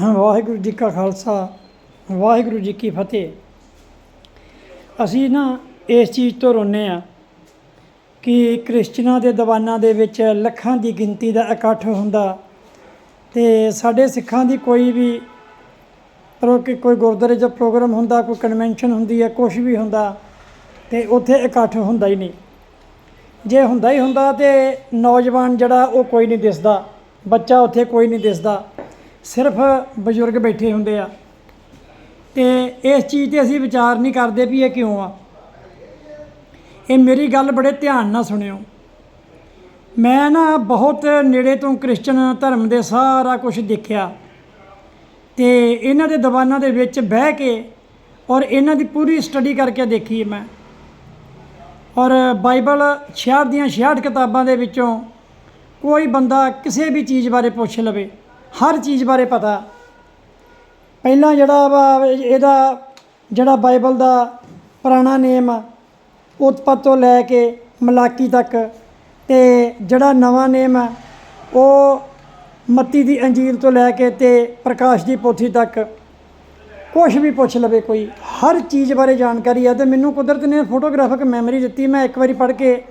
ਵਾਹਿਗੁਰੂ ਜੀ ਕਾ ਖਾਲਸਾ, ਵਾਹਿਗੁਰੂ ਜੀ ਕੀ ਫਤਿਹ। ਅਸੀਂ ਨਾ ਇਸ ਚੀਜ਼ ਤੋਂ ਰੋਨੇ ਆ ਕਿ ਕ੍ਰਿਸਚਨਾਂ ਦੇ ਦੀਵਾਨਾਂ ਦੇ ਵਿੱਚ ਲੱਖਾਂ ਦੀ ਗਿਣਤੀ ਦਾ ਇਕੱਠ ਹੁੰਦਾ ਤੇ ਸਾਡੇ ਸਿੱਖਾਂ ਦੀ ਕੋਈ ਵੀ ਪ੍ਰੋ ਕਿ ਕੋਈ ਗੁਰਦੁਆਰੇ 'ਚ ਪ੍ਰੋਗਰਾਮ ਹੁੰਦਾ, ਕੋਈ ਕਨਵੈਨਸ਼ਨ ਹੁੰਦੀ ਹੈ ਕੁਝ ਵੀ ਹੁੰਦਾ, ਤੇ ਉੱਥੇ ਇਕੱਠ ਹੁੰਦਾ ਹੀ ਨਹੀਂ। ਜੇ ਹੁੰਦਾ ਹੀ ਹੁੰਦਾ ਤੇ ਨੌਜਵਾਨ ਜਿਹੜਾ ਉਹ ਕੋਈ ਨਹੀਂ ਦਿਸਦਾ, ਬੱਚਾ ਉੱਥੇ ਕੋਈ ਨਹੀਂ ਦਿਸਦਾ। ਸਿਰਫ ਬਜ਼ੁਰਗ ਬੈਠੇ ਹੁੰਦੇ ਆ। ਤੇ ਇਸ ਚੀਜ਼ ਤੇ ਅਸੀਂ ਵਿਚਾਰ ਨਹੀਂ ਕਰਦੇ ਵੀ ਇਹ ਕਿਉਂ ਆ। ਇਹ ਮੇਰੀ ਗੱਲ ਬੜੇ ਧਿਆਨ ਨਾਲ ਸੁਣਿਓ। ਮੈਂ ਨਾ ਬਹੁਤ ਨੇੜੇ ਤੋਂ ਕ੍ਰਿਸਚਨ ਧਰਮ ਦੇ ਸਾਰਾ ਕੁਝ ਦੇਖਿਆ। ਤੇ ਇਹਨਾਂ ਦੇ ਦੀਵਾਨਾਂ ਦੇ ਵਿੱਚ ਬਹਿ ਕੇ ਔਰ ਇਹਨਾਂ ਦੀ ਪੂਰੀ ਸਟੱਡੀ ਕਰਕੇ ਦੇਖੀ ਮੈਂ। ਔਰ ਬਾਈਬਲ 66 ਦੀਆਂ 66 ਕਿਤਾਬਾਂ ਦੇ ਵਿੱਚੋਂ ਕੋਈ ਬੰਦਾ ਕਿਸੇ ਵੀ ਚੀਜ਼ ਬਾਰੇ ਪੁੱਛ ਲਵੇ। ਹਰ ਚੀਜ਼ ਬਾਰੇ ਪਤਾ। ਪਹਿਲਾਂ ਜਿਹੜਾ ਵਾ ਇਹਦਾ ਜਿਹੜਾ ਬਾਈਬਲ ਦਾ ਪੁਰਾਣਾ ਨੇਮ ਆ, ਉਤਪਤ ਤੋਂ ਲੈ ਕੇ ਮਲਾਕੀ ਤੱਕ ਤੇ ਜਿਹੜਾ ਨਵਾਂ ਨੇਮ ਆ, ਉਹ ਮੱਤੀ ਦੀ ਅੰਜੀਰ ਤੋਂ ਲੈ ਕੇ ਤੇ ਪ੍ਰਕਾਸ਼ ਦੀ ਪੋਥੀ ਤੱਕ ਕੁਝ ਵੀ ਪੁੱਛ ਲਵੇ ਕੋਈ, ਹਰ ਚੀਜ਼ ਬਾਰੇ ਜਾਣਕਾਰੀ ਹੈ ਤੇ ਮੈਨੂੰ ਕੁਦਰਤ ਨੇ ਫੋਟੋਗ੍ਰਾਫਿਕ ਮੈਮਰੀ ਦਿੱਤੀ, ਮੈਂ ਇੱਕ ਵਾਰੀ ਪੜ੍ਹ ਕੇ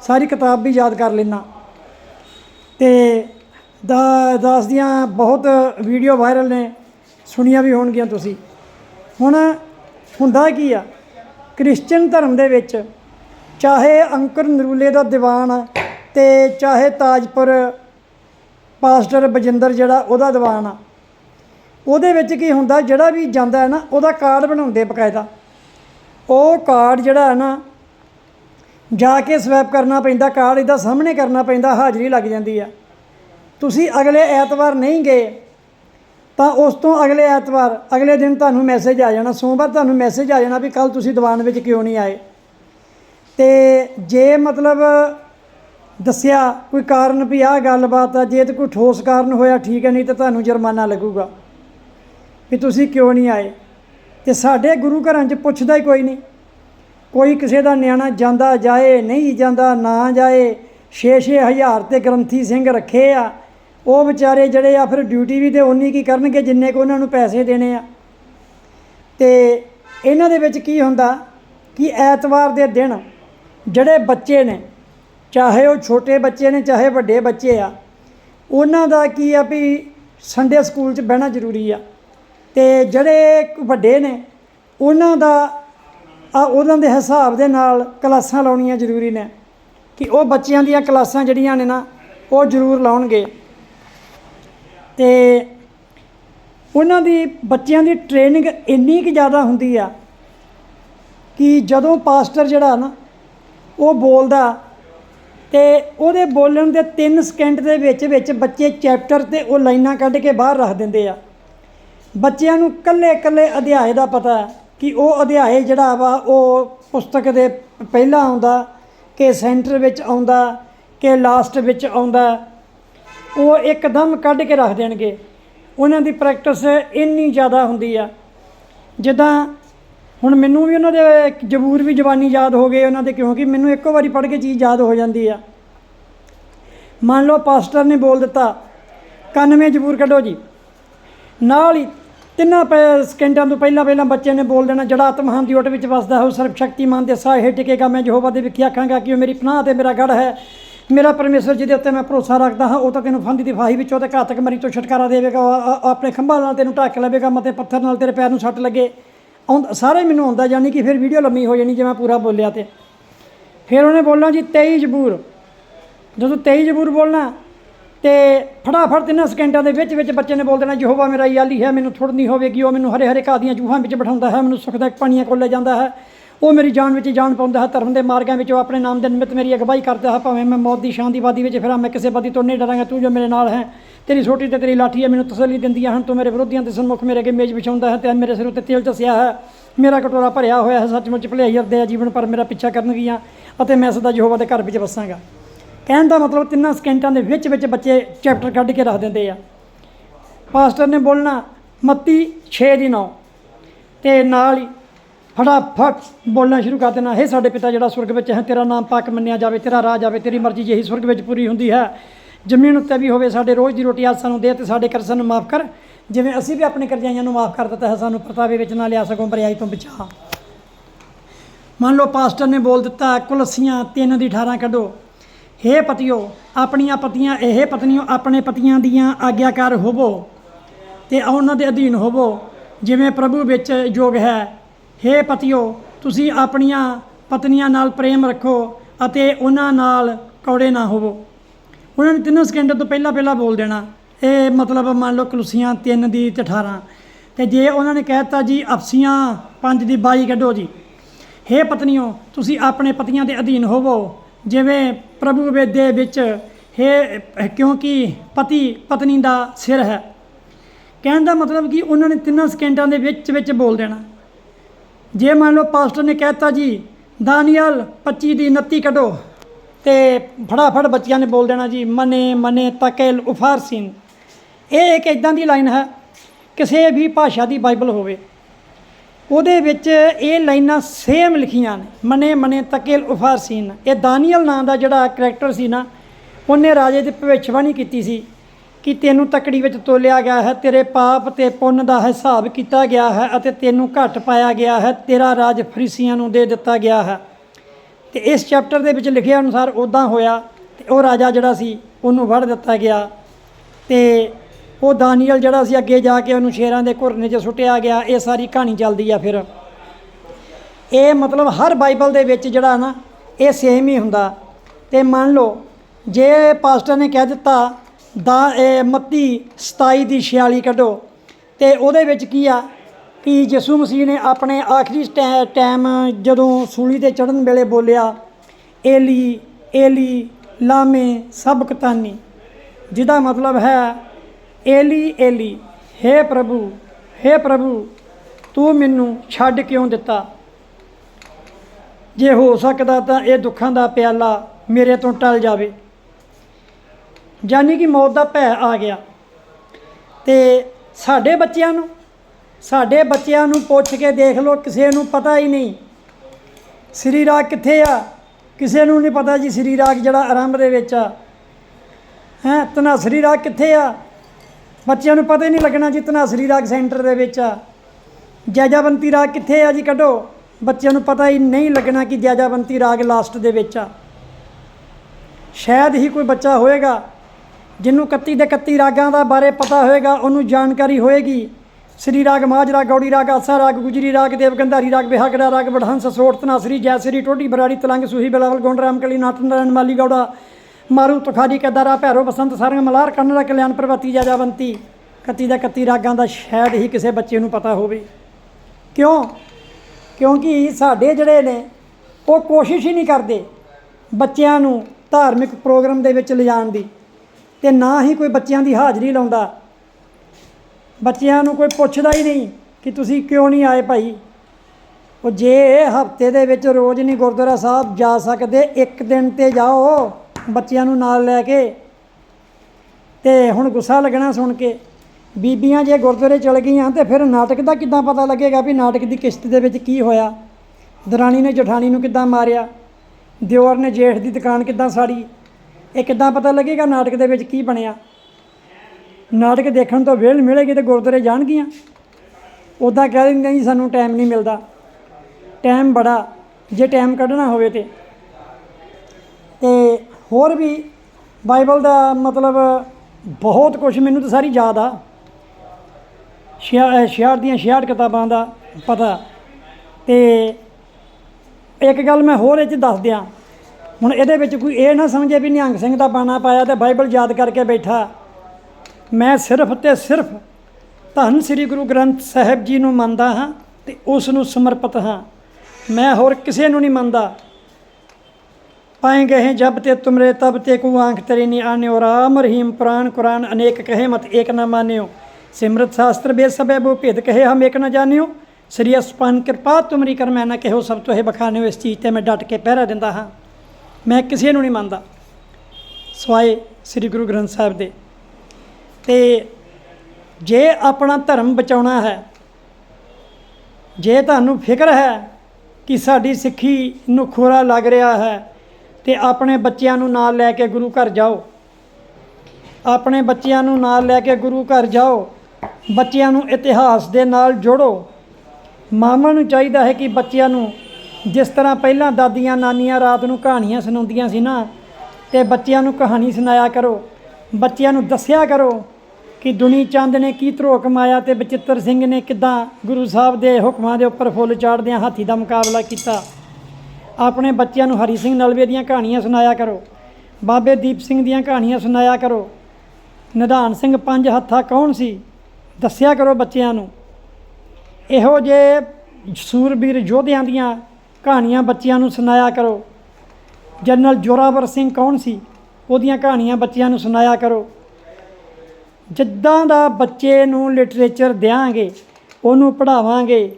ਸਾਰੀ ਕਿਤਾਬ ਵੀ ਯਾਦ ਕਰ ਲੈਣਾ ਤੇ ਦਾ ਦਾਸ ਦੀਆਂ ਬਹੁਤ ਵੀਡੀਓ ਵਾਇਰਲ ਨੇ, ਸੁਣੀਆਂ ਵੀ ਹੋਣਗੀਆਂ ਤੁਸੀਂ। ਹੁਣ ਹੁੰਦਾ ਕੀ ਆ ਕ੍ਰਿਸਚੀਅਨ ਧਰਮ ਦੇ ਵਿੱਚ ਚਾਹੇ ਅੰਕਰ ਨਰੂਲੇ ਦਾ ਦੀਵਾਨ ਆ ਤੇ ਚਾਹੇ ਤਾਜਪੁਰ ਪਾਸਟਰ ਬਜਿੰਦਰ ਜਿਹੜਾ ਉਹਦਾ ਦੀਵਾਨ ਆ, ਉਹਦੇ ਵਿੱਚ ਕੀ ਹੁੰਦਾ, ਜਿਹੜਾ ਵੀ ਜਾਂਦਾ ਹੈ ਨਾ, ਉਹਦਾ ਕਾਰਡ ਬਣਾਉਂਦੇ ਬਕਾਇਦਾ। ਉਹ ਕਾਰਡ ਜਿਹੜਾ ਹੈ ਨਾ, ਜਾ ਕੇ ਸਵੈਪ ਕਰਨਾ ਪੈਂਦਾ, ਕਾਰਡ ਇਹਦਾ ਸਾਹਮਣੇ ਕਰਨਾ ਪੈਂਦਾ, ਹਾਜ਼ਰੀ ਲੱਗ ਜਾਂਦੀ ਆ। ਤੁਸੀਂ ਅਗਲੇ ਐਤਵਾਰ ਨਹੀਂ ਗਏ, ਤਾਂ ਉਸ ਤੋਂ ਅਗਲੇ ਐਤਵਾਰ, ਅਗਲੇ ਦਿਨ ਤੁਹਾਨੂੰ ਮੈਸੇਜ ਆ ਜਾਣਾ। ਸੋਮਵਾਰ ਤੁਹਾਨੂੰ ਮੈਸੇਜ ਆ ਜਾਣਾ ਵੀ ਕੱਲ ਤੁਸੀਂ ਦੀਵਾਨ ਵਿੱਚ ਕਿਉਂ ਨਹੀਂ ਆਏ। ਤੇ ਜੇ ਮਤਲਬ ਦੱਸਿਆ ਕੋਈ ਕਾਰਨ ਵੀ ਆਹ ਗੱਲਬਾਤ ਆ, ਜੇ ਤੇ ਕੋਈ ਠੋਸ ਕਾਰਨ ਹੋਇਆ, ਠੀਕ ਹੈ, ਨਹੀਂ ਤਾਂ ਤੁਹਾਨੂੰ ਜੁਰਮਾਨਾ ਲੱਗੂਗਾ ਵੀ ਤੁਸੀਂ ਕਿਉਂ ਨਹੀਂ ਆਏ। ਤੇ ਸਾਡੇ ਗੁਰੂ ਘਰਾਂ 'ਚ ਪੁੱਛਦਾ ਹੀ ਕੋਈ ਨਹੀਂ। ਕੋਈ ਕਿਸੇ ਦਾ ਨਿਆਣਾ ਜਾਂਦਾ ਜਾਏ, ਨਹੀਂ ਜਾਂਦਾ ਨਾ ਜਾਏ 6-6 ਹਜ਼ਾਰ ਤੇ ਗ੍ਰੰਥੀ ਸਿੰਘ ਰੱਖੇ ਆ ਉਹ ਵਿਚਾਰੇ ਜਿਹੜੇ ਆ ਫਿਰ ਡਿਊਟੀ ਵੀ ਤੇ ਉਨੀ ਕੀ ਕਰਨਗੇ ਜਿੰਨੇ ਕੋ ਉਹਨਾਂ ਨੂੰ ਪੈਸੇ ਦੇਣੇ ਆ। ਤੇ ਇਹਨਾਂ ਦੇ ਵਿੱਚ ਕੀ ਹੁੰਦਾ ਕਿ ਐਤਵਾਰ ਦੇ ਦਿਨ ਜਿਹੜੇ ਬੱਚੇ ਨੇ, ਚਾਹੇ ਉਹ ਛੋਟੇ ਬੱਚੇ ਨੇ, ਚਾਹੇ ਵੱਡੇ ਬੱਚੇ ਆ, ਉਹਨਾਂ ਦਾ ਕੀ ਆ ਵੀ ਸੰਡੇ ਸਕੂਲ 'ਚ ਬਹਿਣਾ ਜ਼ਰੂਰੀ ਆ। ਤੇ ਜਿਹੜੇ ਵੱਡੇ ਨੇ, ਉਹਨਾਂ ਦਾ ਆ ਉਹਨਾਂ ਦੇ ਹਿਸਾਬ ਦੇ ਨਾਲ ਕਲਾਸਾਂ ਲਾਉਣੀਆਂ ਜ਼ਰੂਰੀ ਨੇ ਕਿ ਉਹ ਬੱਚਿਆਂ ਦੀਆਂ ਕਲਾਸਾਂ ਜਿਹੜੀਆਂ ਨੇ ਨਾ, ਉਹ ਜ਼ਰੂਰ ਲਾਉਣਗੇ। ਤੇ ਉਹਨਾਂ ਦੀ ਬੱਚਿਆਂ ਦੀ ਟ੍ਰੇਨਿੰਗ ਇੰਨੀ ਕਿ ਜ਼ਿਆਦਾ ਹੁੰਦੀ ਆ ਕਿ ਜਦੋਂ ਪਾਸਟਰ ਜਿਹੜਾ ਨਾ ਉਹ ਬੋਲਦਾ ਤੇ ਉਹਦੇ ਬੋਲਣ ਦੇ 3 ਸਕਿੰਟ ਦੇ ਵਿੱਚ ਵਿੱਚ ਬੱਚੇ ਚੈਪਟਰ ਤੇ ਉਹ ਲਾਈਨਾਂ ਕੱਢ ਕੇ ਬਾਹਰ ਰੱਖ ਦਿੰਦੇ ਆ। ਬੱਚਿਆਂ ਨੂੰ ਕੱਲੇ ਕੱਲੇ ਅਧਿਆਏ ਦਾ ਪਤਾ ਕਿ ਉਹ ਅਧਿਆਏ ਜਿਹੜਾ ਵਾ ਉਹ ਪੁਸਤਕ ਦੇ ਪਹਿਲਾਂ ਆਉਂਦਾ, ਕਿ ਸੈਂਟਰ ਵਿੱਚ ਆਉਂਦਾ, ਕਿ ਲਾਸਟ ਵਿੱਚ ਆਉਂਦਾ। ਉਹ ਇੱਕਦਮ ਕੱਢ ਕੇ ਰੱਖ ਦੇਣਗੇ। ਉਹਨਾਂ ਦੀ ਪ੍ਰੈਕਟਿਸ ਇੰਨੀ ਜ਼ਿਆਦਾ ਹੁੰਦੀ ਆ। ਜਿੱਦਾਂ ਹੁਣ ਮੈਨੂੰ ਵੀ ਉਹਨਾਂ ਦੇ ਜ਼ਬੂਰ ਵੀ ਜਵਾਨੀ ਯਾਦ ਹੋ ਗਏ ਉਹਨਾਂ ਦੇ, ਕਿਉਂਕਿ ਮੈਨੂੰ ਇੱਕੋ ਵਾਰੀ ਪੜ੍ਹ ਕੇ ਚੀਜ਼ ਯਾਦ ਹੋ ਜਾਂਦੀ ਆ। ਮੰਨ ਲਓ ਪਾਸਟਰ ਨੇ ਬੋਲ ਦਿੱਤਾ 91 ਜ਼ਬੂਰ ਕੱਢੋ ਜੀ। ਨਾਲ ਹੀ ਤਿੰਨਾਂ ਪੈ- ਸਕਿੰਟਾਂ ਤੋਂ ਪਹਿਲਾਂ ਪਹਿਲਾਂ ਬੱਚੇ ਨੇ ਬੋਲ ਦੇਣਾ, ਜਿਹੜਾ ਆਤਮਹਾਨ ਦੀ ਓਟ ਵਿੱਚ ਵਸਦਾ ਹੈ, ਉਹ ਸਰਬ ਸ਼ਕਤੀਮਾਨ ਦੇ ਸਾਹੇ ਟਿਕੇਗਾ। ਮੈਂ ਯਹੋਵਾ ਦੇ ਵਿਖੇ ਆਖਾਂਗਾ ਕਿ ਉਹ ਮੇਰੀ ਪਨਾਹ ਤੇ ਮੇਰਾ ਗੜ ਹੈ। ਮੇਰਾ ਪਰਮੇਸ਼ਰ ਜਿਹਦੇ ਉੱਤੇ ਮੈਂ ਭਰੋਸਾ ਰੱਖਦਾ ਹਾਂ, ਉਹ ਤਾਂ ਤੈਨੂੰ ਫੰਦੀ ਦੀ ਫਾਹੀ ਵਿੱਚੋਂ ਤੇ ਘਾਤਕ ਮਰੀ ਤੋਂ ਛੁਟਕਾਰਾ ਦੇਵੇਗਾ ਆਪਣੇ ਖੰਭਾਂ ਨਾਲ ਤੈਨੂੰ ਢੱਕ ਲਵੇਗਾ ਮਤੇ ਪੱਥਰ ਨਾਲ ਤੇਰੇ ਪੈਰ ਨੂੰ ਸੱਟ ਲੱਗੇ। ਆਉਂਦਾ, ਸਾਰਾ ਮੈਨੂੰ ਆਉਂਦਾ ਜਾਨੀ ਕਿ ਫਿਰ ਵੀਡੀਓ ਲੰਮੀ ਹੋ ਜਾਣੀ ਜੇ ਮੈਂ ਪੂਰਾ ਬੋਲਿਆ ਤੇ। ਫਿਰ ਉਹਨੇ ਬੋਲਣਾ ਜੀ 23 ਜ਼ਬੂਰ। ਜਦੋਂ 23 ਜ਼ਬੂਰ ਬੋਲਣਾ, ਤੇ ਫਟਾਫਟ ਤਿੰਨਾਂ ਸਕਿੰਟਾਂ ਦੇ ਵਿੱਚ ਵਿੱਚ ਬੱਚੇ ਨੇ ਬੋਲ ਦੇਣਾ, ਯਹੋਵਾ ਮੇਰਾ ਯਾਲੀ ਹੈ, ਮੈਨੂੰ ਥੁੜਨੀ ਹੋਵੇਗੀ, ਉਹ ਮੈਨੂੰ ਹਰੇ ਹਰੇ ਘਾਹ ਦੀਆਂ ਜੂਹਾਂ ਵਿੱਚ ਬਿਠਾਉਂਦਾ ਹੈ, ਮੈਨੂੰ ਸੁੱਖ ਦਾ ਪਾਣੀਆਂ ਕੋਲ ਲੈ ਜਾਂਦਾ ਹੈ ਉਹ ਮੇਰੀ ਜਾਨ ਵਿੱਚ ਜਾਨ ਪਾਉਂਦਾ ਹੈ, ਧਰਮ ਦੇ ਮਾਰਗਾਂ ਵਿੱਚ, ਉਹ ਆਪਣੇ ਨਾਮ ਦੇ ਨਿਮਿਤ ਮੇਰੀ ਅਗਵਾਈ ਕਰਦਾ ਹੈ, ਭਾਵੇਂ ਮੈਂ ਮੌਤ ਦੀ ਸ਼ਾਂ ਦੀ ਵਾਦੀ ਵਿੱਚ ਫਿਰਾਂ, ਮੈਂ ਕਿਸੇ ਵਾਦੀ ਤੋਂ ਨਹੀਂ ਡਰਾਂਗਾ, ਤੂੰ ਜੋ ਮੇਰੇ ਨਾਲ ਹੈ, ਤੇਰੀ ਛੋਟੀ ਤੇ ਤੇਰੀ ਲਾਠੀ ਹੈ, ਮੈਨੂੰ ਤਸੱਲੀ ਦਿੰਦੀਆਂ ਹਨ, ਤੂੰ ਮੇਰੇ ਵਿਰੋਧੀਆਂ ਦੇ ਸਨਮੁਖ ਮੇਰੇ ਅੱਗੇ ਮੇਜ਼ ਵਿਛਾਉਂਦਾ ਹੈ ਤੇ ਮੇਰੇ ਸਿਰ ਉੱਤੇ ਤੇਲ ਚਸਿਆ ਹੈ, ਮੇਰਾ ਕਟੋਰਾ ਭਰਿਆ ਹੋਇਆ ਹੈ, ਸੱਚਮੁੱਚ ਭਲਾਈ ਅਰਦੇ ਆ ਜੀਵਨ ਪਰ ਮੇਰਾ ਪਿੱਛਾ ਕਰਨਗੀਆਂ ਅਤੇ ਮੈਂ ਸਦਾ ਯਹੋਵਾ ਦੇ ਘਰ ਵਿੱਚ ਵਸਾਂਗਾ। ਕਹਿਣ ਦਾ ਮਤਲਬ ਤਿੰਨਾਂ ਸਕਿੰਟਾਂ ਦੇ ਵਿੱਚ ਵਿੱਚ ਬੱਚੇ ਚੈਪਟਰ ਕੱਢ ਕੇ ਰੱਖ ਦਿੰਦੇ ਆ। ਪਾਸਟਰ ਨੇ ਬੋਲਣਾ, ਮੱਤੀ 6 ਦੀ 9 ਤੇ ਨਾਲ ਹੀ ਫਟਾਫਟ ਬੋਲਣਾ ਸ਼ੁਰੂ ਕਰ ਦੇਣਾ। ਹੈ ਸਾਡੇ ਪਿਤਾ ਜਿਹੜਾ ਸੁਰਗ ਵਿੱਚ ਹੈ, ਤੇਰਾ ਨਾਮ ਪਾਕ ਮੰਨਿਆ ਜਾਵੇ, ਤੇਰਾ ਰਾਜ ਆਵੇ, ਤੇਰੀ ਮਰਜ਼ੀ ਜਿਹੀ ਸੁਰਗ ਵਿੱਚ ਪੂਰੀ ਹੁੰਦੀ ਹੈ। ਜ਼ਮੀਨ ਉੱਤੇ ਵੀ ਹੋਵੇ, ਸਾਡੇ ਰੋਜ਼ ਦੀ ਰੋਟੀ ਅੱਜ ਸਾਨੂੰ ਦੇ ਤੇ ਸਾਡੇ ਕਰਜ਼ਾਂ ਨੂੰ ਮਾਫ ਕਰ। ਜਿਵੇਂ ਅਸੀਂ ਵੀ ਆਪਣੇ ਕਰਜ਼ਾਈਆਂ ਨੂੰ ਮਾਫ ਕਰ ਦਿੱਤਾ ਹੈ, ਸਾਨੂੰ ਪ੍ਰਤਾਵੇ ਵਿੱਚ ਨਾ ਲਿਆ ਸਕੋ ਪਰਿਆਈ ਤੋਂ ਬਚਾ। ਮੰਨ ਲਓ ਪਾਸਟਰ ਨੇ ਬੋਲ ਦਿੱਤਾ, ਕੁਲਸੀਆਂ ਤਿੰਨ ਦੀ 18 ਕੱਢੋ। ਹੇ ਪਤਿਓ, ਆਪਣੀਆਂ ਪਤੀਆਂ, ਇਹ ਪਤਨੀਓ, ਆਪਣੇ ਪਤੀਆਂ ਦੀਆਂ ਆਗਿਆਕਾਰ ਹੋਵੋ ਤੇ ਉਹਨਾਂ ਦੇ ਅਧੀਨ ਹੋਵੋ। ਜਿਵੇਂ ਪ੍ਰਭੂ ਵਿੱਚ ਯੋਗ ਹੈ ਹੇ ਪਤਿਓ, ਤੁਸੀਂ ਆਪਣੀਆਂ ਪਤਨੀਆਂ ਨਾਲ ਪ੍ਰੇਮ ਰੱਖੋ ਅਤੇ ਉਹਨਾਂ ਨਾਲ ਕੌੜੇ ਨਾ ਹੋਵੋ। ਉਹਨਾਂ ਨੇ ਤਿੰਨ ਸਕਿੰਟ ਤੋਂ ਪਹਿਲਾਂ ਪਹਿਲਾਂ ਬੋਲ ਦੇਣਾ। ਇਹ ਮਤਲਬ ਮੰਨ ਲਓ ਕਲੂਸੀਆਂ 3 ਦੀ ਤੇ 18 ਤੇ ਜੇ ਉਹਨਾਂ ਨੇ ਕਹਿਤਾ ਜੀ ਅਫਸੀਆਂ 5 ਦੀ 22 ਕੱਢੋ ਜੀ। ਹੇ ਪਤਨੀਓ, ਤੁਸੀਂ ਆਪਣੇ ਪਤੀਆਂ ਦੇ ਅਧੀਨ ਹੋਵੋ। ਜਿਵੇਂ ਪ੍ਰਭੂ ਵੇ- ਦੇ ਵਿੱਚ ਹੇ, ਕਿਉਂਕਿ ਪਤੀ ਪਤਨੀ ਦਾ ਸਿਰ ਹੈ। ਕਹਿਣ ਦਾ ਮਤਲਬ ਕਿ ਉਹਨਾਂ ਨੇ ਤਿੰਨਾਂ ਸਕਿੰਟਾਂ ਦੇ ਵਿੱਚ ਵਿੱਚ ਬੋਲ ਦੇਣਾ। ਜੇ ਮੰਨ ਲਓ ਪਾਸਟਰ ਨੇ ਕਹਿਤਾ ਜੀ, ਦਾਨੀਅਲ 25 ਦੀ 29 ਕੱਢੋ। ਤੇ ਫਟਾਫਟ ਬੱਚਿਆਂ ਨੇ ਬੋਲ ਦੇਣਾ ਜੀ, ਮਨੇ ਮਨੇ ਤਕਲ ਉਫਾਰਸੀਨ ਇਹ ਇੱਕ ਇਦਾਂ ਦੀ ਲਾਈਨ ਹੈ, ਕਿਸੇ ਵੀ ਭਾਸ਼ਾ ਦੀ ਬਾਈਬਲ ਹੋਵੇ। ਉਹਦੇ ਵਿੱਚ ਇਹ ਲਾਈਨਾਂ ਸੇਮ ਲਿਖੀਆਂ ਨੇ, ਮਨੇ ਮਨੇ ਤਕਲ ਉਫਾਰਸੀਨ ਇਹ ਦਾਨੀਅਲ ਨਾਂ ਦਾ ਜਿਹੜਾ ਕਰੈਕਟਰ ਸੀ ਨਾ, ਉਹਨੇ ਰਾਜੇ ਦੀ ਭਵਿੱਖਬਾਣੀ ਕੀਤੀ ਸੀ। ਕਿ ਤੈਨੂੰ ਤਕੜੀ ਵਿੱਚ ਤੋਲਿਆ ਗਿਆ ਹੈ, ਤੇਰੇ ਪਾਪ ਤੇ ਪੁੰਨ ਦਾ ਹਿਸਾਬ ਕੀਤਾ ਗਿਆ ਹੈ ਅਤੇ ਤੈਨੂੰ ਘੱਟ ਪਾਇਆ ਗਿਆ ਹੈ, ਤੇਰਾ ਰਾਜ ਫਰੀਸੀਆਂ ਨੂੰ ਦੇ ਦਿੱਤਾ ਗਿਆ ਹੈ। ਤੇ ਇਸ ਚੈਪਟਰ ਦੇ ਵਿੱਚ ਲਿਖਿਆ ਅਨੁਸਾਰ ਉਦਾਂ ਹੋਇਆ, ਤੇ ਉਹ ਰਾਜਾ ਜਿਹੜਾ ਸੀ, ਉਹਨੂੰ ਵੜ ਦਿੱਤਾ ਗਿਆ। ਤੇ ਉਹ ਦਾਨੀਅਲ ਜਿਹੜਾ ਸੀ, ਅੱਗੇ ਜਾ ਕੇ ਉਹਨੂੰ ਸ਼ੇਰਾਂ ਦੇ ਘੁਰਨੇ 'ਚ ਸੁੱਟਿਆ ਗਿਆ, ਇਹ ਸਾਰੀ ਕਹਾਣੀ ਚੱਲਦੀ ਆ ਫਿਰ। ਇਹ ਮਤਲਬ ਹਰ ਬਾਈਬਲ ਦੇ ਵਿੱਚ ਜਿਹੜਾ ਨਾ, ਇਹ ਸੇਮ ਹੀ ਹੁੰਦਾ। ਤੇ ਮੰਨ ਲਓ, ਜੇ ਪਾਸਟਰ ਨੇ ਕਹਿ ਦਿੱਤਾ ਦਾ ਇਹ ਮੱਤੀ 27 ਦੀ 46 ਕੱਢੋ। ਤੇ ਉਹਦੇ ਵਿੱਚ ਕੀ ਆ? ਕਿ ਯਿਸੂ ਮਸੀਹ ਨੇ ਆਪਣੇ ਆਖਰੀ ਟੈ- ਟਾਈਮ ਜਦੋਂ ਸੂਲੀ ਤੇ ਚੜਨ ਵੇਲੇ ਬੋਲਿਆ, ਏਲੀ ਏਲੀ, ਲਾਮੇ ਸਬਕਤਾਨੀ ਜਿਹਦਾ ਮਤਲਬ ਹੈ, ਏਲੀ ਏਲੀ हे ਪ੍ਰਭੂ हे ਪ੍ਰਭੂ, ਤੂੰ ਮੈਨੂੰ ਛੱਡ ਕਿਉਂ ਦਿੱਤਾ? ਜੇ ਹੋ ਸਕਦਾ ਤਾਂ ਇਹ ਦੁੱਖਾਂ ਦਾ ਪਿਆਲਾ ਮੇਰੇ ਤੋਂ ਟਲ ਜਾਵੇ। ਯਾਨੀ ਕਿ ਮੌਤ ਦਾ ਭੈ ਆ ਗਿਆ। ਤੇ ਸਾਡੇ ਬੱਚਿਆਂ ਨੂੰ, ਸਾਡੇ ਬੱਚਿਆਂ ਨੂੰ ਪੁੱਛ ਕੇ ਦੇਖ ਲਓ, ਕਿਸੇ ਨੂੰ ਪਤਾ ਹੀ ਨਹੀਂ। ਸ੍ਰੀ ਰਾਗ ਕਿੱਥੇ ਆ? ਕਿਸੇ ਨੂੰ ਨਹੀਂ ਪਤਾ ਜੀ ਸ੍ਰੀ ਰਾਗ ਜਿਹੜਾ ਆਰੰਭ ਦੇ ਵਿੱਚ ਆ। ਹੈ ਤਨਾਸਰੀ ਰਾਗ ਕਿੱਥੇ ਆ? ਬੱਚਿਆਂ ਨੂੰ ਪਤਾ ਹੀ ਨਹੀਂ ਲੱਗਣਾ ਜੀ ਤਨਾਸਰੀ ਰਾਗ ਸੈਂਟਰ ਦੇ ਵਿੱਚ ਆ। ਜੈਜਾਵੰਤੀ ਰਾਗ ਕਿੱਥੇ ਆ ਜੀ ਕੱਢੋ। ਬੱਚਿਆਂ ਨੂੰ ਪਤਾ ਹੀ ਨਹੀਂ ਲੱਗਣਾ ਕਿ ਜੈਜਾਵੰਤੀ ਰਾਗ ਲਾਸਟ ਦੇ ਵਿੱਚ ਆ। ਸ਼ਾਇਦ ਹੀ ਕੋਈ ਬੱਚਾ ਹੋਏਗਾ। ਜਿਹਨੂੰ 31 ਦੇ 31 ਰਾਗਾਂ ਦਾ ਬਾਰੇ ਪਤਾ ਹੋਏਗਾ, ਉਹਨੂੰ ਜਾਣਕਾਰੀ ਹੋਏਗੀ। ਸ੍ਰੀ ਰਾਗ ਮਾਝਰਾ ਗੌੜੀ ਰਾਗ, ਆਸਾ ਰਾਗ, ਗੁਜਰੀ ਰਾਗ, ਦੇਵਗੰਧਾਰੀ ਰਾਗ, ਬਿਹਾਗੜਾ ਰਾਗ ਬੜਹੰਸ ਸੋਟ ਤਨਾਸਰੀ, ਜੈਸਰੀ, ਟੋਢੀ, ਬਰਾੜੀ, ਤਲੰਗ, ਸੁਹੀ, ਬਿਲਾਵਲ, ਗੋਂਡ, ਰਾਮਕਲੀ ਨਾਟਨ ਨਾਰਾਇਣ ਮਾਲੀ, ਗੌੜਾ, ਮਾਰੂ, ਤੁਖਾਰੀ, ਕਦਾਰਾ, ਭੈਰੋ, ਬਸੰਤ, ਸਾਰੰਗ, ਮਲਾਰ, ਕੰਨੜਾ, ਕਲਿਆਣ ਪ੍ਰਵਤੀ ਜਾਜਾਵੰਤੀ। 31 ਦਾ 31 ਰਾਗਾਂ ਦਾ ਸ਼ਾਇਦ ਹੀ ਕਿਸੇ ਬੱਚੇ ਨੂੰ ਪਤਾ ਹੋਵੇ। ਕਿਉਂ? ਕਿਉਂਕਿ ਸਾਡੇ ਜਿਹੜੇ ਨੇ, ਉਹ ਕੋਸ਼ਿਸ਼ ਹੀ ਨਹੀਂ ਕਰਦੇ ਬੱਚਿਆਂ ਨੂੰ ਧਾਰਮਿਕ ਪ੍ਰੋਗਰਾਮ ਦੇ ਵਿੱਚ ਲਿਜਾਣ ਦੀ। ਤੇ ਨਾ ਹੀ ਕੋਈ ਬੱਚਿਆਂ ਦੀ ਹਾਜ਼ਰੀ ਲਾਉਂਦਾ। ਬੱਚਿਆਂ ਨੂੰ ਕੋਈ ਪੁੱਛਦਾ ਹੀ ਨਹੀਂ ਕਿ ਤੁਸੀਂ ਕਿਉਂ ਨਹੀਂ ਆਏ ਭਾਈ? ਉਹ ਜੇ ਹਫ਼ਤੇ ਦੇ ਵਿੱਚ ਰੋਜ਼ ਨਹੀਂ ਗੁਰਦੁਆਰਾ ਸਾਹਿਬ ਜਾ ਸਕਦੇ, ਇੱਕ ਦਿਨ ਤੇ ਜਾਓ ਬੱਚਿਆਂ ਨੂੰ ਨਾਲ ਲੈ ਕੇ। ਤੇ ਹੁਣ ਗੁੱਸਾ ਲੱਗਣਾ ਸੁਣ ਕੇ, ਬੀਬੀਆਂ ਜੇ ਗੁਰਦੁਆਰੇ ਚਲ ਗਈਆਂ ਤੇ ਫਿਰ ਨਾਟਕ ਦਾ ਕਿੱਦਾਂ ਪਤਾ ਲੱਗੇਗਾ ਵੀ ਨਾਟਕ ਦੀ ਕਿਸ਼ਤ ਦੇ ਵਿੱਚ ਕੀ ਹੋਇਆ? ਦਰਾਣੀ ਨੇ ਜਠਾਣੀ ਨੂੰ ਕਿੱਦਾਂ ਮਾਰਿਆ? ਦਿਓਰ ਨੇ ਜੇਠ ਦੀ ਦੁਕਾਨ ਕਿੱਦਾਂ ਸਾੜੀ? ਇਹ ਕਿੱਦਾਂ ਪਤਾ ਲੱਗੇਗਾ ਨਾਟਕ ਦੇ ਵਿੱਚ ਕੀ ਬਣਿਆ? ਨਾਟਕ ਦੇਖਣ ਤੋਂ ਵੇਲ ਮਿਲੇਗੀ ਤੇ ਗੁਰਦੁਆਰੇ ਜਾਣਗੀਆਂ। ਉੱਦਾਂ ਕਹਿ ਦਿੰਦੀਆਂ ਜੀ, ਸਾਨੂੰ ਟਾਈਮ ਨਹੀਂ ਮਿਲਦਾ। ਟਾਈਮ ਬੜਾ, ਜੇ ਟਾਈਮ ਕੱਢਣਾ ਹੋਵੇ ਤੇ। ਤੇ ਹੋਰ ਵੀ ਬਾਈਬਲ ਦਾ ਮਤਲਬ ਬਹੁਤ ਕੁਝ ਮੈਨੂੰ ਤਾਂ ਸਾਰੀ ਯਾਦ ਆ। ਛਿਆ ਛਿਆਹਠ ਦੀਆਂ 66 ਕਿਤਾਬਾਂ ਦਾ ਪਤਾ। ਤੇ ਇੱਕ ਗੱਲ ਮੈਂ ਹੋਰ ਇਹ 'ਚ ਦੱਸ ਦਿਆਂ। ਹੁਣ ਇਹਦੇ ਵਿੱਚ ਕੋਈ ਇਹ ਨਾ ਸਮਝੇ ਵੀ ਨਿਹੰਗ ਸਿੰਘ ਦਾ ਬਾਣਾ ਪਾਇਆ ਤੇ ਬਾਈਬਲ ਯਾਦ ਕਰਕੇ ਬੈਠਾ। ਮੈਂ ਸਿਰਫ ਤੇ ਸਿਰਫ ਧੰਨ ਸ੍ਰੀ ਗੁਰੂ ਗ੍ਰੰਥ ਸਾਹਿਬ ਜੀ ਨੂੰ ਮੰਨਦਾ ਹਾਂ ਤੇ ਉਸ ਨੂੰ ਸਮਰਪਿਤ ਹਾਂ। ਮੈਂ ਹੋਰ ਕਿਸੇ ਨੂੰ ਨਹੀਂ ਮੰਨਦਾ। ਪਾਏ ਗਏ ਜਬ ਤੇ ਤੁਮਰੇ, ਤਬ ਤੇ ਕੋ ਆਂਖ ਤੇਰੀ ਨਹੀਂ ਆਨਿਓ। ਰਾਮ, ਰਹੀਮ, ਪ੍ਰਾਨ, ਕੁਰਾਨ ਅਨੇਕ ਕਹੇ ਮਤ ਏਕ ਨਾ ਮੰਨਿਓ। ਸਿਮਰਤ ਸ਼ਾਸਤਰ ਬੇਸਬੇ ਬੋ ਭੇਦ ਕਹੇ ਹਮ ਏਕ ਨਾ ਜਾਣਿਓ। ਸ੍ਰੀ ਅਸਪਨ ਕਿਰਪਾ ਤੁਮਰੀ ਕਰ ਮੈਂ ਨਾ ਕਹੋ ਸਭ ਤੋਂ ਇਹ ਬਖਾਨਿਓ। ਇਸ ਚੀਜ਼ ਤੇ ਮੈਂ ਡਟ ਕੇ ਪਹਿਰਾ ਦਿੰਦਾ ਹਾਂ। ਮੈਂ ਕਿਸੇ ਨੂੰ ਨਹੀਂ ਮੰਨਦਾ। ਸਵਾਏ ਸ੍ਰੀ ਗੁਰੂ ਗ੍ਰੰਥ ਸਾਹਿਬ ਦੇ। ਤੇ ਜੇ ਆਪਣਾ ਧਰਮ ਬਚਾਉਣਾ ਹੈ, ਜੇ ਤੁਹਾਨੂੰ ਫਿਕਰ ਹੈ ਕਿ ਸਾਡੀ ਸਿੱਖੀ ਨੂੰ ਖੋਰਾ ਲੱਗ ਰਿਹਾ ਹੈ, ਤੇ ਆਪਣੇ ਬੱਚਿਆਂ ਨੂੰ ਨਾਲ ਲੈ ਕੇ ਗੁਰੂ ਘਰ ਜਾਓ, ਆਪਣੇ ਬੱਚਿਆਂ ਨੂੰ ਨਾਲ ਲੈ ਕੇ ਗੁਰੂ ਘਰ ਜਾਓ, ਬੱਚਿਆਂ ਨੂੰ ਇਤਿਹਾਸ ਦੇ ਨਾਲ ਜੋੜੋ। ਮਾਮਾ ਨੂੰ ਚਾਹੀਦਾ ਹੈ ਕਿ ਬੱਚਿਆਂ ਨੂੰ ਜਿਸ ਤਰ੍ਹਾਂ ਪਹਿਲਾਂ ਦਾਦੀਆਂ ਨਾਨੀਆਂ ਰਾਤ ਨੂੰ ਕਹਾਣੀਆਂ ਸੁਣਾਉਂਦੀਆਂ ਸੀ ਨਾ, ਤੇ ਬੱਚਿਆਂ ਨੂੰ ਕਹਾਣੀ ਸੁਣਾਇਆ ਕਰੋ, ਬੱਚਿਆਂ ਨੂੰ ਦੱਸਿਆ ਕਰੋ ਕਿ ਦੁਨੀ ਚੰਦ ਨੇ ਕੀ ਧਰੋ ਕਮਾਇਆ ਤੇ ਬਚਿੱਤਰ ਸਿੰਘ ਨੇ ਕਿਦਾਂ ਗੁਰੂ ਸਾਹਿਬ ਦੇ ਹੁਕਮਾਂ ਦੇ ਉੱਪਰ ਫੁੱਲ ਚਾੜਦਿਆਂ ਹਾਥੀ ਦਾ ਮੁਕਾਬਲਾ ਕੀਤਾ। ਆਪਣੇ ਬੱਚਿਆਂ ਨੂੰ ਹਰੀ ਸਿੰਘ ਨਲਵੇ ਦੀਆਂ ਕਹਾਣੀਆਂ ਸੁਣਾਇਆ ਕਰੋ, ਬਾਬੇ ਦੀਪ ਸਿੰਘ ਦੀਆਂ ਕਹਾਣੀਆਂ ਸੁਣਾਇਆ ਕਰੋ, ਨਿਧਾਨ ਸਿੰਘ ਪੰਜ ਹੱਥਾ ਕੌਣ ਸੀ, ਦੱਸਿਆ ਕਰੋ ਬੱਚਿਆਂ ਨੂੰ। ਇਹੋ ਜਿਹੇ ਸੂਰਬੀਰ ਯੋਧਿਆਂ ਦੀਆਂ ਕਹਾਣੀਆਂ ਬੱਚਿਆਂ ਨੂੰ ਸੁਣਾਇਆ ਕਰੋ। ਜਨਰਲ ਜੋਰਾਵਰ ਸਿੰਘ ਕੌਣ ਸੀ? ਉਹਦੀਆਂ ਕਹਾਣੀਆਂ ਬੱਚਿਆਂ ਨੂੰ ਸੁਣਾਇਆ ਕਰੋ। ਜਿੱਦਾਂ ਦਾ ਬੱਚੇ ਨੂੰ ਲਿਟਰੇਚਰ ਦਿਆਂਗੇ, ਉਹਨੂੰ ਪੜ੍ਹਾਵਾਂਗੇ,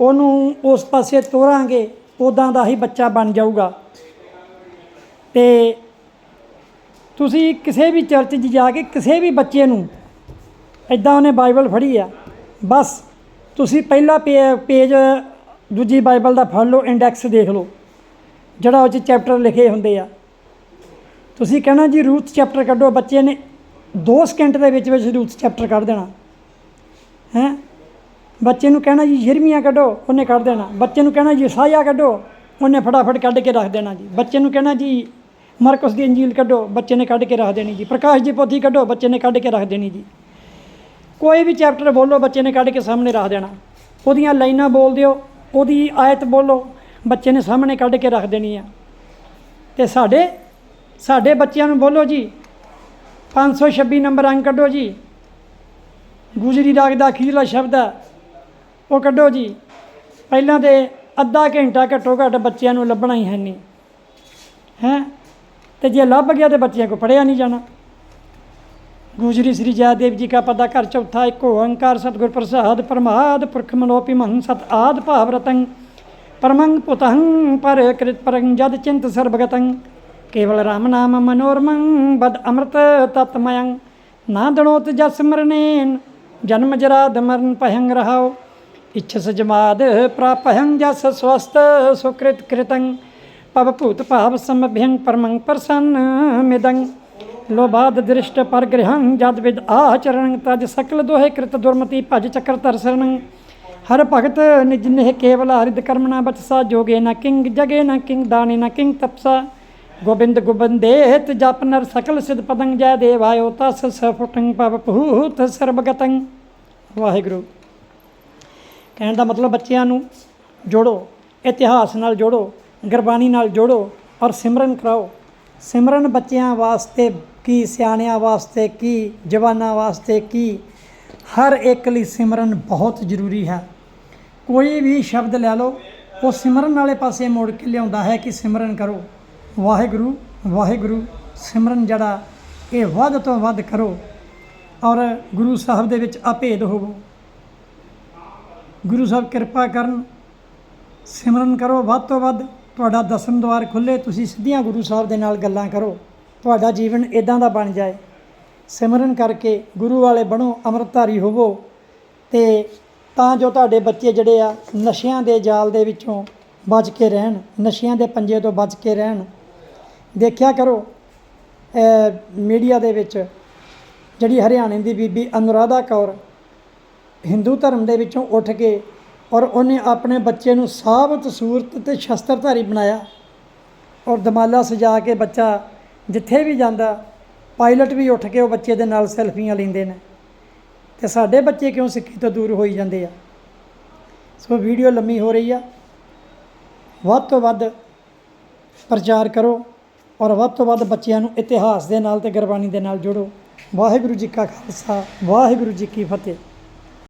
ਉਹਨੂੰ ਉਸ ਪਾਸੇ ਤੋਰਾਂਗੇ ਉਦਾਂ ਦਾ ਹੀ ਬੱਚਾ ਬਣ ਜਾਊਗਾ। ਤੇ ਤੁਸੀਂ ਕਿਸੇ ਵੀ ਚਰਚ 'ਚ ਜਾ ਕੇ ਕਿਸੇ ਵੀ ਬੱਚੇ ਨੂੰ ਇਦਾਂ ਉਹਨੇ ਬਾਈਬਲ ਫੜੀ ਆ, ਬਸ ਤੁਸੀਂ ਪਹਿਲਾ ਪੇ- ਪੇਜ ਦੂਜੀ ਬਾਈਬਲ ਦਾ ਫੜ ਲਓ, ਇੰਡੈਕਸ ਦੇਖ ਲਓ, ਜਿਹੜਾ ਉਹ 'ਚ ਚੈਪਟਰ ਲਿਖੇ ਹੁੰਦੇ ਆ। ਤੁਸੀਂ ਕਹਿਣਾ ਜੀ ਰੂਥ ਚੈਪਟਰ ਕੱਢੋ, ਬੱਚੇ ਨੇ 2 ਸਕਿੰਟ ਦੇ ਵਿੱਚ ਵਿੱਚ ਰੂਥ ਚੈਪਟਰ ਕੱਢ ਦੇਣਾ। ਹੈ? ਬੱਚੇ ਨੂੰ ਕਹਿਣਾ ਜੀ ਯਿਰਮੀਆ ਕੱਢੋ, ਉਹਨੇ ਕੱਢ ਦੇਣਾ। ਬੱਚੇ ਨੂੰ ਕਹਿਣਾ ਜੀ ਸਾਇਆ ਕੱਢੋ, ਉਹਨੇ ਫਟਾਫਟ ਕੱਢ ਕੇ ਰੱਖ ਦੇਣਾ ਜੀ। ਬੱਚੇ ਨੂੰ ਕਹਿਣਾ ਜੀ ਮਰਕਸ ਦੀ ਇੰਜੀਲ ਕੱਢੋ, ਬੱਚੇ ਨੇ ਕੱਢ ਕੇ ਰੱਖ ਦੇਣੀ ਜੀ। ਪ੍ਰਕਾਸ਼ ਦੀ ਪੋਥੀ ਕੱਢੋ, ਬੱਚੇ ਨੇ ਕੱਢ ਕੇ ਰੱਖ ਦੇਣੀ ਜੀ। ਕੋਈ ਵੀ ਚੈਪਟਰ ਬੋਲੋ, ਬੱਚੇ ਨੇ ਕੱਢ ਕੇ ਸਾਹਮਣੇ ਰੱਖ ਦੇਣਾ। ਉਹਦੀਆਂ ਲਾਈਨਾਂ ਬੋਲ ਦਿਓ। ਉਹਦੀ ਆਇਤ ਬੋਲੋ, ਬੱਚੇ ਨੇ ਸਾਹਮਣੇ ਕੱਢ ਕੇ ਰੱਖ ਦੇਣੀ ਆ। ਤੇ ਸਾਡੇ ਸਾਡੇ ਬੱਚਿਆਂ ਨੂੰ ਬੋਲੋ ਜੀ 526 ਨੰਬਰ ਅੰਕ ਕੱਢੋ ਜੀ। ਗੁਜਰੀ ਰਾਗ ਦਾ ਅਖੀਰਲਾ ਸ਼ਬਦ ਆ, ਉਹ ਕੱਢੋ ਜੀ। ਪਹਿਲਾਂ ਤੇ ਅੱਧਾ ਘੰਟਾ ਘੱਟੋ ਘੱਟ ਬੱਚਿਆਂ ਨੂੰ ਲੱਭਣਾ ਹੀ ਹੈ ਨਹੀਂ। ਹੈ? ਤੇ ਜੇ ਲੱਭ ਗਿਆ ਤੇ ਬੱਚਿਆਂ ਕੋ ਪੜਿਆ ਨਹੀਂ ਜਾਣਾ। ਗੁਜਰੀ ਸ੍ਰੀ ਜੈਦੇਵ ਜੀ ਕਾ ਪਦਾ ਘਰ ਚੌਥਾ ਇੱਕ ਓੰਕਾਰ ਸਤਿਗੁਰ ਪ੍ਰਸਾਦ ਪਰਮਾਦ ਪੁਰਖ ਮਨੋਪੀ ਮਹੰ ਸਤ ਆਦ ਭਾਵ ਰਤੰ। ਪਰਮੰ ਪੁਤਹੰ ਪਰ ਕ੍ਰਿਤ ਪਰੰ ਜਦ ਚਿੰਤ ਸਰਬਗਤੰ। ਕੇਵਲ ਰਾਮ ਨਾਮ ਮਨੋਰਮੰ ਬਦ ਅੰਮ੍ਰਿਤ ਤਤਮਯੰ ਨਾ ਦਣੋਤ ਜਸ ਮਰਨੇਨ, ਜਨਮ ਜਰਾਦ ਮਰਨ ਭਯੰ ਰਹਾਉ। ਇਛਸ ਜਮਾਦ ਪ੍ਰਾਪਹੰ ਜਸ ਸਵਸਤ ਸੁਕ੍ਰਿਤ ਕ੍ਰਿਤੰ। ਪਵ ਭੂਤ ਭਾਵ ਸਮਭਯੰ ਪਰਮੰ ਪ੍ਰਸੰਨ ਮਿਦੰ। ਲੋਬਾਦ ਦ੍ਰਿਸ਼ਟ ਪਰਗ੍ਰਹੰ, ਜਦ ਵਿਦ ਆਚਰਣ, ਤਜ ਸਕਲ ਦੋਹੇ ਕ੍ਰਿਤ ਦੁਰਮਤੀ ਭਜ ਚੱਕਰ ਤਰਸਰਣ ਹਰ ਭਗਤ ਨਿਜ ਨਿਹ ਕੇਵਲ ਹਰਿਦ ਕਰਮਣਾ ਬਚਸਾ, ਜੋਗੇ ਨ ਕਿੰਗ, ਜਗੇ ਨ ਕਿੰਗ ਦਾਨੇ ਨ ਕਿੰਗ ਤਪਸਾ। ਗੋਬਿੰਦ ਗੋਬਿੰਦੇਤ ਜਪ ਨਰ ਸਕਲ ਸਿਧ ਪਦੰ ਜੈ ਦੇਵਾਇਓ ਤਸ ਸਫੁਟੰ ਪਵ ਭੂਤ ਸਰਬਗਤੰ। ਵਾਹਿਗੁਰੂ। ਕਹਿਣ ਦਾ ਮਤਲਬ ਬੱਚਿਆਂ ਨੂੰ ਜੋੜੋ, ਇਤਿਹਾਸ ਨਾਲ ਜੋੜੋ, ਗੁਰਬਾਣੀ ਨਾਲ ਜੋੜੋ ਔਰ ਸਿਮਰਨ ਕਰਾਓ। ਸਿਮਰਨ ਬੱਚਿਆਂ ਵਾਸਤੇ ਕੀ ਸਿਆਣਿਆਂ ਵਾਸਤੇ, ਕੀ ਜਵਾਨਾਂ ਵਾਸਤੇ, ਕੀ ਹਰ ਇੱਕ ਲਈ ਸਿਮਰਨ ਬਹੁਤ ਜ਼ਰੂਰੀ ਹੈ। ਕੋਈ ਵੀ ਸ਼ਬਦ ਲੈ ਲਓ, ਉਹ ਸਿਮਰਨ ਵਾਲੇ ਪਾਸੇ ਮੋੜ ਕੇ ਲਿਆਉਂਦਾ ਹੈ ਕਿ ਸਿਮਰਨ ਕਰੋ। ਵਾਹਿਗੁਰੂ ਵਾਹਿਗੁਰੂ, ਸਿਮਰਨ ਜਿਹੜਾ, ਇਹ ਵੱਧ ਤੋਂ ਵੱਧ ਕਰੋ ਔਰ ਗੁਰੂ ਸਾਹਿਬ ਦੇ ਵਿੱਚ ਅਭੇਦ ਹੋਵੋ। ਗੁਰੂ ਸਾਹਿਬ ਕਿਰਪਾ ਕਰਨ, ਸਿਮਰਨ ਕਰੋ ਵੱਧ ਤੋਂ ਵੱਧ। ਤੁਹਾਡਾ ਦਸਮ ਦਵਾਰ ਖੁੱਲੇ ਤੁਸੀਂ ਸਿੱਧੀਆਂ ਗੁਰੂ ਸਾਹਿਬ ਦੇ ਨਾਲ ਗੱਲਾਂ ਕਰੋ। ਤੁਹਾਡਾ ਜੀਵਨ ਇਦਾਂ ਦਾ ਬਣ ਜਾਏ। ਸਿਮਰਨ ਕਰਕੇ ਗੁਰੂ ਵਾਲੇ ਬਣੋ, ਅੰਮ੍ਰਿਤਧਾਰੀ ਹੋਵੋ। ਤੇ ਤਾਂ ਜੋ ਤੁਹਾਡੇ ਬੱਚੇ ਜਿਹੜੇ ਆ, ਨਸ਼ਿਆਂ ਦੇ ਜਾਲ ਦੇ ਵਿੱਚੋਂ ਬਚ ਕੇ ਰਹਿਣ, ਨਸ਼ਿਆਂ ਦੇ ਪੰਜੇ ਤੋਂ ਬਚ ਕੇ ਰਹਿਣ। ਦੇਖਿਆ ਕਰੋ ਮੀਡੀਆ ਦੇ ਵਿੱਚ ਜਿਹੜੀ ਹਰਿਆਣੇ ਦੀ ਬੀਬੀ ਅਨੁਰਾਧਾ ਕੌਰ ਹਿੰਦੂ ਧਰਮ ਦੇ ਵਿੱਚੋਂ ਉੱਠ ਕੇ ਔਰ ਉਹਨੇ ਆਪਣੇ ਬੱਚੇ ਨੂੰ ਸਾਬਤ ਸੂਰਤ ਤੇ ਸ਼ਸਤਰਧਾਰੀ ਬਣਾਇਆ ਔਰ ਦਮਾਲਾ ਸਜਾ ਕੇ ਬੱਚਾ ਜਿੱਥੇ ਵੀ ਜਾਂਦਾ, ਪਾਇਲਟ ਵੀ ਉੱਠ ਕੇ ਉਹ ਬੱਚੇ ਦੇ ਨਾਲ ਸੈਲਫੀਆਂ ਲੈਂਦੇ ਨੇ। ਤੇ ਸਾਡੇ ਬੱਚੇ ਕਿਉਂ ਸਿੱਖੀ ਤੋਂ ਦੂਰ ਹੋਈ ਜਾਂਦੇ ਆ? ਸੋ ਵੀਡੀਓ ਲੰਮੀ ਹੋ ਰਹੀ ਆ। ਵੱਧ ਤੋਂ ਵੱਧ ਪ੍ਰਚਾਰ ਕਰੋ ਔਰ ਵੱਧ ਤੋਂ ਵੱਧ ਬੱਚਿਆਂ ਨੂੰ ਇਤਿਹਾਸ ਦੇ ਨਾਲ ਤੇ ਗੁਰਬਾਣੀ ਦੇ ਨਾਲ ਜੋੜੋ। ਵਾਹਿਗੁਰੂ ਜੀ ਕਾ ਖਾਲਸਾ, ਵਾਹਿਗੁਰੂ ਜੀ ਕੀ ਫਤਿਹ।